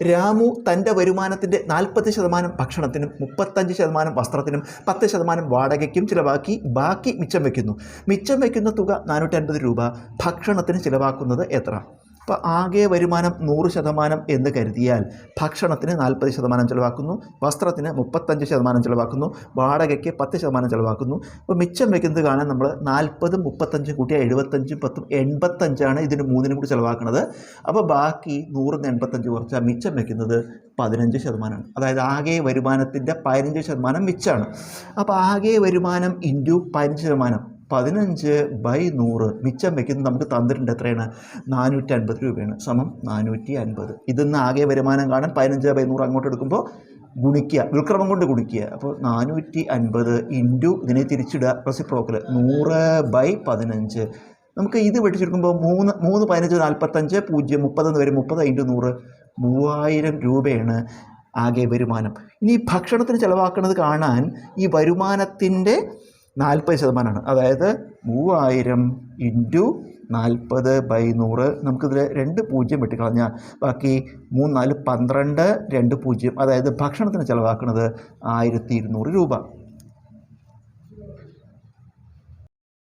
രാമു തന്റെ വരുമാനത്തിന്റെ നാൽപ്പത് ശതമാനം ഭക്ഷണത്തിനും മുപ്പത്തഞ്ച് ശതമാനം വസ്ത്രത്തിനും പത്ത് ശതമാനം വാടകയ്ക്കും ചിലവാക്കി ബാക്കി മിച്ചം വയ്ക്കുന്നു മിച്ചം വയ്ക്കുന്ന തുക നാനൂറ്റൻപത് രൂപ ഭക്ഷണത്തിന് ചിലവാക്കുന്നത് എത്ര? അപ്പോൾ ആകെ വരുമാനം നൂറ് ശതമാനം എന്ന് കരുതിയാൽ ഭക്ഷണത്തിന് നാൽപ്പത് ശതമാനം ചിലവാക്കുന്നു വസ്ത്രത്തിന് മുപ്പത്തഞ്ച് ശതമാനം ചിലവാക്കുന്നു വാടകയ്ക്ക് പത്ത് ശതമാനം ചിലവാക്കുന്നു. അപ്പോൾ മിച്ചം വയ്ക്കുന്നത് കാണാൻ നമ്മൾ നാൽപ്പതും മുപ്പത്തഞ്ചും കൂട്ടിയ എഴുപത്തഞ്ചും പത്തും എൺപത്തഞ്ചാണ് ഇതിന് മൂന്നിനും കൂടി ചിലവാക്കുന്നത് അപ്പോൾ ബാക്കി നൂറിൽ നിന്ന് എൺപത്തഞ്ച് കുറച്ചാൽ മിച്ചം വയ്ക്കുന്നത് പതിനഞ്ച് ശതമാനമാണ്. അതായത് ആകെ വരുമാനത്തിന്റെ പതിനഞ്ച് ശതമാനം മിച്ചമാണ് അപ്പോൾ ആകെ വരുമാനം ഇന്റു പതിനഞ്ച് ശതമാനം. പതിനഞ്ച് ബൈ നൂറ് മിച്ചം വയ്ക്കുന്നത് നമുക്ക് തന്നിട്ടുണ്ട് എത്രയാണ്? നാനൂറ്റി അൻപത് രൂപയാണ്. സമം നാനൂറ്റി അൻപത് ഇതിന്ന് ആകെ വരുമാനം കാണാൻ പതിനഞ്ച് ബൈ നൂറ് അങ്ങോട്ട് എടുക്കുമ്പോൾ ഗുണിക്കുക. വിൽക്രമം കൊണ്ട് ഗുണിക്കുക. അപ്പോൾ നാനൂറ്റി അൻപത് ഇന്റു ഇതിനെ തിരിച്ചിടുക റെസിപ്രോക്കൽ നൂറ് ബൈ പതിനഞ്ച്. നമുക്ക് ഇത് വെട്ടിച്ചെടുക്കുമ്പോൾ മൂന്ന് മൂന്ന് പതിനഞ്ച് നാൽപ്പത്തഞ്ച് പൂജ്യം മുപ്പത് എന്ന് വരും. മുപ്പത് ഇന്റു നൂറ് മൂവായിരം രൂപയാണ് ആകെ വരുമാനം. ഇനി ഭക്ഷണത്തിന് ചിലവാക്കുന്നത് കാണാൻ ഈ വരുമാനത്തിന്റെ നാൽപ്പത് ശതമാനമാണ് അതായത് മൂവായിരം ഇന്റു നാൽപ്പത് ബൈ നൂറ് നമുക്കിതിൽ രണ്ട് പൂജ്യം വെട്ടിക്കളഞ്ഞാൽ ബാക്കി മൂന്ന് നാല് പന്ത്രണ്ട് രണ്ട് പൂജ്യം. അതായത് ഭക്ഷണത്തിന് ചിലവാക്കുന്നത് ആയിരത്തി ഇരുന്നൂറ് രൂപ.